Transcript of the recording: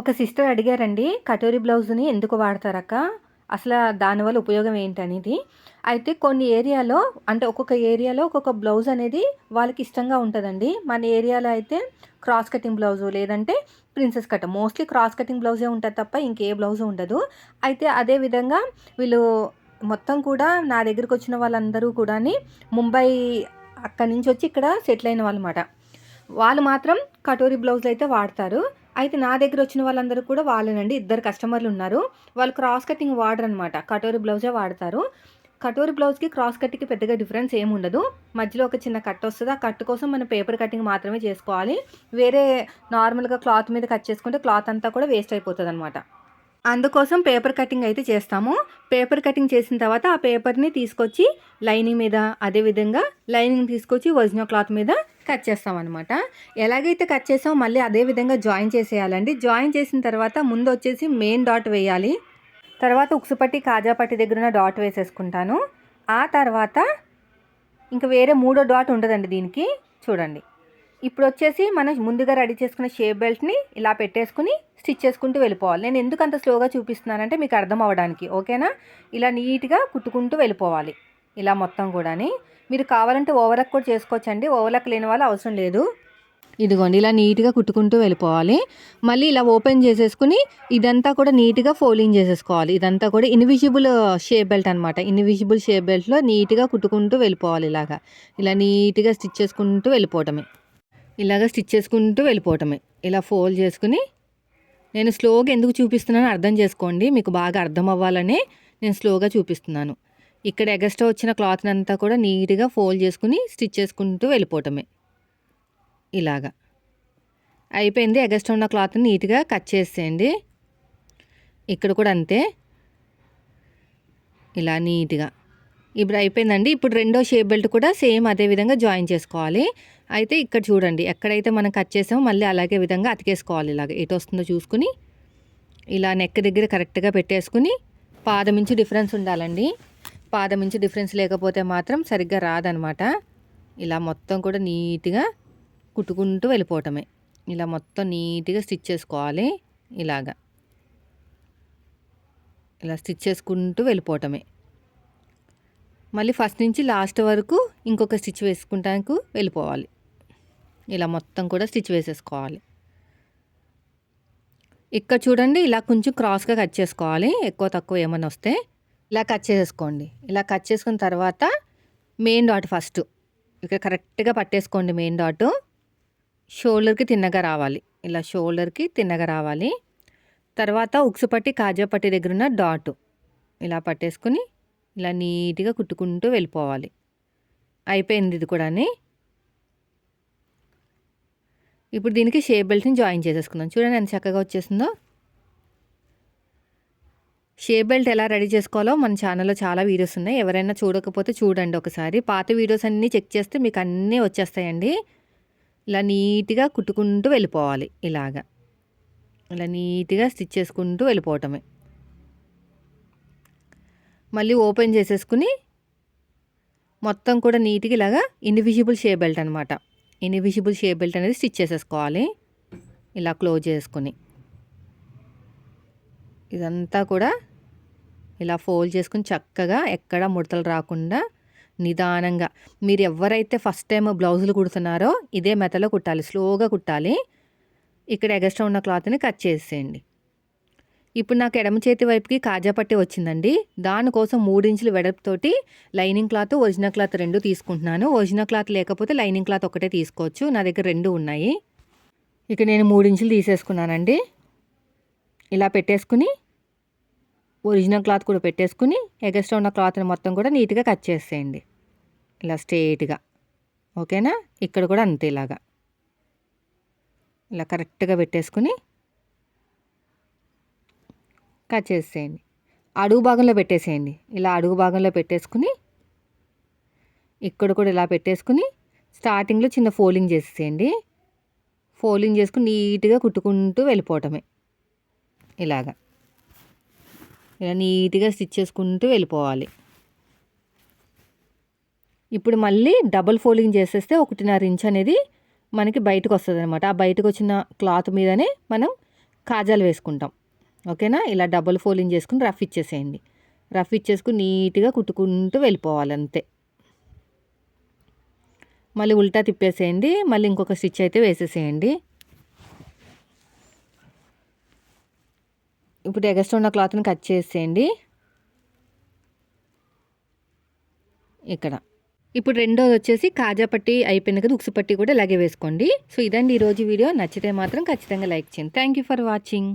ఒక సిస్టర్ అడిగారండి కటోరీ బ్లౌజ్ని ఎందుకు వాడతారక్క? అసలు దానివల్ల ఉపయోగం ఏంటనేది. అయితే కొన్ని ఏరియాలో అంటే ఒక్కొక్క ఏరియాలో ఒక్కొక్క బ్లౌజ్ అనేది వాళ్ళకి ఇష్టంగా ఉంటుందండి. మన ఏరియాలో అయితే క్రాస్ కటింగ్ బ్లౌజు లేదంటే princess cut. Mostly cross cutting బ్లౌజే ఉంటుంది తప్ప ఇంకే బ్లౌజ్ ఉండదు. అయితే అదే విధంగా వీళ్ళు మొత్తం కూడా నా దగ్గరికి వచ్చిన వాళ్ళందరూ కూడా ముంబై అక్కడి నుంచి వచ్చి ఇక్కడ సెటిల్ అయిన వాళ్ళమాట. వాళ్ళు మాత్రం కటోరీ బ్లౌజులు అయితే వాడతారు. అయితే నా దగ్గర వచ్చిన వాళ్ళందరూ కూడా వాళ్ళేనండి. ఇద్దరు కస్టమర్లు ఉన్నారు. వాళ్ళు క్రాస్ కటింగ్ వాడరు అనమాట కటోరి బ్లౌజే వాడతారు. కటోరి బ్లౌజ్కి క్రాస్ కట్కి పెద్దగా డిఫరెన్స్ ఏమి ఉండదు. మధ్యలో ఒక చిన్న కట్ వస్తుంది. ఆ కట్ కోసం మనం పేపర్ కటింగ్ మాత్రమే చేసుకోవాలి. వేరే నార్మల్గా క్లాత్ మీద కట్ చేసుకుంటే క్లాత్ అంతా కూడా వేస్ట్ అయిపోతుంది అనమాట అందుకోసం పేపర్ కటింగ్ అయితే చేస్తాము. పేపర్ కటింగ్ చేసిన తర్వాత ఆ పేపర్ని తీసుకొచ్చి లైనింగ్ మీద అదేవిధంగా లైనింగ్ తీసుకొచ్చి ఒరిజినల్ క్లాత్ మీద కట్ చేస్తాం అనమాట ఎలాగైతే కట్ చేసామో మళ్ళీ అదే విధంగా జాయిన్ చేసేయాలండి. జాయిన్ చేసిన తర్వాత ముందు వచ్చేసి మెయిన్ డాట్ వేయాలి. తర్వాత ఉక్సుపట్టి కాజాపట్టి దగ్గర ఉన్న డాట్ వేసేసుకుంటాను. ఆ తర్వాత ఇంకా వేరే మూడో డాట్ ఉండదండి దీనికి. చూడండి. ఇప్పుడు వచ్చేసి మనం ముందుగా రెడీ చేసుకున్న షేప్ బెల్ట్ని ఇలా పెట్టేసుకుని స్టిచ్ చేసుకుంటూ వెళ్ళిపోవాలి. నేను ఎందుకు అంత స్లోగా చూపిస్తున్నానంటే మీకు అర్థం అవ్వడానికి. ఓకేనా? ఇలా నీట్గా కుట్టుకుంటూ వెళ్ళిపోవాలి. ఇలా మొత్తం కూడాని. మీరు కావాలంటే ఓవర్లక్ కూడా చేసుకోవచ్చండి. ఓవర్లక్ లేని వాళ్ళు అవసరం లేదు. ఇదిగోండి ఇలా నీట్గా కుట్టుకుంటూ వెళ్ళిపోవాలి. మళ్ళీ ఇలా ఓపెన్ చేసేసుకుని ఇదంతా కూడా నీట్గా ఫోల్డింగ్ చేసేసుకోవాలి. ఇదంతా కూడా ఇన్విజిబుల్ షేప్ బెల్ట్ అనమాట ఇన్విజిబుల్ షేప్ బెల్ట్లో నీట్గా కుట్టుకుంటూ వెళ్ళిపోవాలి ఇలాగా. ఇలా నీట్గా స్టిచ్ చేసుకుంటూ వెళ్ళిపోవటమే. ఇలాగ స్టిచ్ చేసుకుంటూ వెళ్ళిపోవటమే. ఇలా ఫోల్డ్ చేసుకుని నేను స్లోగా ఎందుకు చూపిస్తున్నానో అర్థం చేసుకోండి. మీకు బాగా అర్థం అవ్వాలని నేను స్లోగా చూపిస్తున్నాను. ఇక్కడ ఎగస్ట్రా వచ్చిన క్లాత్ని అంతా కూడా నీట్గా ఫోల్డ్ చేసుకుని స్టిచ్ చేసుకుంటూ వెళ్ళిపోవటమే. ఇలాగా. అయిపోయింది. ఎగస్ట్రా ఉన్న క్లాత్ని నీట్గా కట్ చేసేయండి. ఇక్కడ కూడా అంతే. ఇలా నీట్గా. ఇప్పుడు అయిపోయిందండి. ఇప్పుడు రెండో షేప్ బెల్ట్ కూడా సేమ్ అదే విధంగా జాయిన్ చేసుకోవాలి. అయితే ఇక్కడ చూడండి. ఎక్కడైతే మనం కట్ చేసామో మళ్ళీ అలాగే విధంగా అతికేసుకోవాలి ఇలాగ. ఎటు వస్తుందో చూసుకుని ఇలా నెక్ దగ్గర కరెక్ట్గా పెట్టేసుకుని పాదమించి డిఫరెన్స్ ఉండాలండి. పాదమించి డిఫరెన్స్ లేకపోతే మాత్రం సరిగ్గా రాదనమాట. ఇలా మొత్తం కూడా నీట్గా కుట్టుకుంటూ వెళ్ళిపోవటమే. ఇలా మొత్తం నీట్గా స్టిచ్ చేసుకోవాలి ఇలాగా. ఇలా స్టిచ్ చేసుకుంటూ వెళ్ళిపోవటమే. మళ్ళీ ఫస్ట్ నుంచి లాస్ట్ వరకు ఇంకొక స్టిచ్ వేసుకుంటానికి వెళ్ళిపోవాలి. ఇలా మొత్తం కూడా స్టిచ్ వేసేసుకోవాలి. ఇక్కడ చూడండి ఇలా కొంచెం క్రాస్గా కట్ చేసుకోవాలి. ఎక్కువ తక్కువ ఏమైనా వస్తే ఇలా కట్ చేసేసుకోండి ఇలా కట్ చేసుకున్న తర్వాత మెయిన్ డాట్ ఫస్ట్ ఇక్కడ కరెక్ట్గా పట్టేసుకోండి మెయిన్ డాట్ షోల్డర్కి తిన్నగా రావాలి. ఇలా షోల్డర్కి తిన్నగా రావాలి. తర్వాత ఉక్సు పట్టి కాజా పట్టి దగ్గర ఉన్న డాట్ ఇలా పట్టేసుకుని ఇలా నీట్గా కుట్టుకుంటూ వెళ్ళిపోవాలి. అయిపోయింది ఇది కూడా ఇప్పుడు దీనికి షేప్ బెల్ట్ని జాయిన్ చేసేసుకుందాం. చూడండి ఎంత చక్కగా వచ్చేసిందో. షేప్ బెల్ట్ ఎలా రెడీ చేసుకోవాలో మన ఛానల్లో చాలా వీడియోస్ ఉన్నాయి. ఎవరైనా చూడకపోతే చూడండి ఒకసారి. పాత వీడియోస్ అన్నీ చెక్ చేస్తే మీకు అన్నీ వచ్చేస్తాయండి. ఇలా నీట్గా కుట్టుకుంటూ వెళ్ళిపోవాలి ఇలాగా. ఇలా నీట్గా స్టిచ్ చేసుకుంటూ వెళ్ళిపోవటమే. మళ్ళీ ఓపెన్ చేసేసుకుని మొత్తం కూడా నీట్గా ఇలాగా ఇన్విజిబుల్ షేప్ బెల్ట్ అనమాట ఇన్విజిబుల్ షేప్ బెల్ట్ అనేది స్టిచ్ చేసేసుకోవాలి. ఇలా క్లోజ్ చేసుకుని. ఇదంతా కూడా ఇలా ఫోల్డ్ చేసుకుని చక్కగా ఎక్కడ ముడతలు రాకుండా నిదానంగా. మీరు ఎవరైతే ఫస్ట్ టైం బ్లౌజులు కుడుతున్నారో ఇదే మెతలో కుట్టాలి. స్లోగా కుట్టాలి. ఇక్కడ ఎగస్ట్రా ఉన్న క్లాత్ని కట్ చేసేయండి. ఇప్పుడు నాకు ఎడమ చేతి వైపుకి కాజా పట్టి వచ్చిందండి. దానికోసం మూడించుల వెడల్పుతోటి లైనింగ్ క్లాత్ ఒరిజినల్ క్లాత్ రెండు తీసుకుంటున్నాను. ఒరిజినల్ క్లాత్ లేకపోతే లైనింగ్ క్లాత్ ఒకటే తీసుకోవచ్చు. నా దగ్గర రెండు ఉన్నాయి. ఇక నేను మూడించులు తీసేసుకున్నానండి. ఇలా పెట్టేసుకుని ఒరిజినల్ క్లాత్ కూడా పెట్టేసుకుని ఎగస్ట్రా ఉన్న క్లాత్ని మొత్తం కూడా నీట్గా కట్ చేసేయండి. ఇలా స్ట్రేట్గా ఓకేనా? ఇక్కడ కూడా అంతే ఇలాగా. ఇలా కరెక్ట్గా పెట్టేసుకుని కట్ చేసేయండి. అడుగు భాగంలో పెట్టేసేయండి. ఇలా అడుగు భాగంలో పెట్టేసుకుని ఇక్కడ కూడా ఇలా పెట్టేసుకుని స్టార్టింగ్లో చిన్న ఫోల్డింగ్ చేసేసేయండి. ఫోల్డింగ్ చేసుకుని నీట్గా కుట్టుకుంటూ వెళ్ళిపోవటమే. ఇలాగా. ఇలా నీట్గా స్టిచ్ చేసుకుంటూ వెళ్ళిపోవాలి. ఇప్పుడు మళ్ళీ డబుల్ ఫోల్డింగ్ చేసేస్తే ఒకటిన్నర ఇంచ్ అనేది మనకి బయటకు వస్తుంది అనమాట ఆ బయటకు వచ్చిన క్లాత్ మీదనే మనం కాజాలు వేసుకుంటాం. ఓకేనా? ఇలా డబుల్ ఫోల్డింగ్ చేసుకుని రఫ్ ఇచ్చేసేయండి. రఫ్ ఇచ్చేసుకుని నీట్గా కుట్టుకుంటూ వెళ్ళిపోవాలి అంతే. మళ్ళీ ఉల్టా తిప్పేసేయండి. మళ్ళీ ఇంకొక స్టిచ్ అయితే వేసేసేయండి. ఇప్పుడు ఎగస్ట్రా ఉన్న క్లాత్ని కట్ చేసేయండి. ఇక్కడ. ఇప్పుడు రెండోది వచ్చేసి కాజా పట్టి అయిపోయింది కదా ఉక్సు పట్టి కూడా ఇలాగే వేసుకోండి. సో ఇదండి ఈరోజు వీడియో. నచ్చితే మాత్రం ఖచ్చితంగా లైక్ చేయండి. Thank you for watching